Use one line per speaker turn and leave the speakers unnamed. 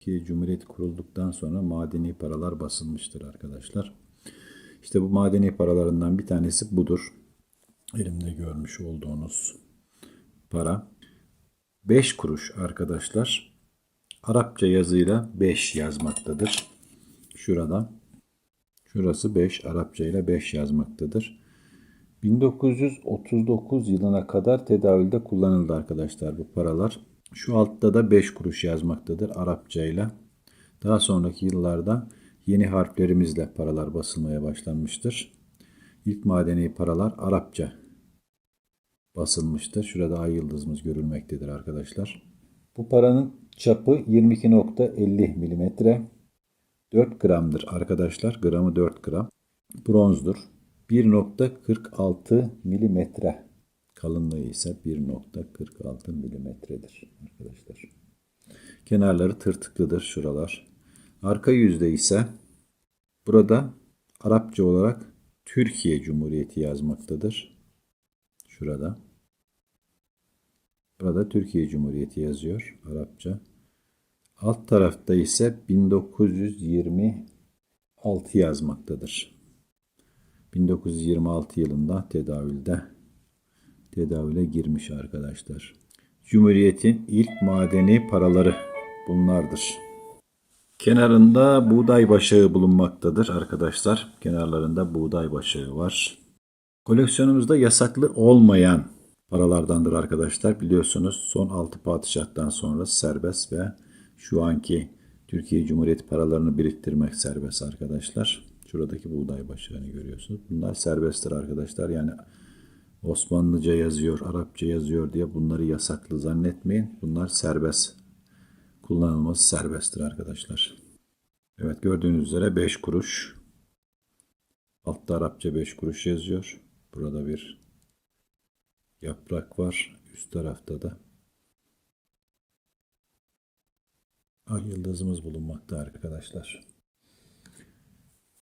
Türkiye Cumhuriyeti kurulduktan sonra madeni paralar basılmıştır arkadaşlar. İşte bu madeni paralarından bir tanesi budur. Elimde görmüş olduğunuz para. 5 kuruş arkadaşlar. Arapça yazıyla 5 yazmaktadır. Şurada. Şurası 5. Arapça ile 5 yazmaktadır. 1939 yılına kadar tedavülde kullanıldı arkadaşlar bu paralar. Şu altta da 5 kuruş yazmaktadır Arapça ile. Daha sonraki yıllarda yeni harflerimizle paralar basılmaya başlanmıştır. İlk madeni paralar Arapça basılmıştır. Şurada ay yıldızımız görülmektedir arkadaşlar. Bu paranın çapı 22.50 milimetre. 4 gramdır arkadaşlar. Gramı 4 gram. Bronzdur. 1.46 milimetre. Kalınlığı ise 1.46 milimetredir arkadaşlar. Kenarları tırtıklıdır şuralar. Arka yüzde ise burada Arapça olarak Türkiye Cumhuriyeti yazmaktadır. Şurada. Burada Türkiye Cumhuriyeti yazıyor Arapça. Alt tarafta ise 1926 yazmaktadır. 1926 yılında tedavülde tedavüle girmiş arkadaşlar. Cumhuriyetin ilk madeni paraları bunlardır. Kenarında buğday başağı bulunmaktadır arkadaşlar. Kenarlarında buğday başağı var. Koleksiyonumuzda yasaklı olmayan paralardandır arkadaşlar. Biliyorsunuz son 6 padişahtan sonra serbest ve şu anki Türkiye Cumhuriyeti paralarını biriktirmek serbest arkadaşlar. Şuradaki buğday başağını görüyorsunuz. Bunlar serbesttir arkadaşlar. Yani Osmanlıca yazıyor, Arapça yazıyor diye bunları yasaklı zannetmeyin. Bunlar serbest. Kullanılması serbesttir arkadaşlar. Evet gördüğünüz üzere 5 kuruş. Altta Arapça 5 kuruş yazıyor. Burada bir yaprak var. Üst tarafta da ay yıldızımız bulunmakta arkadaşlar.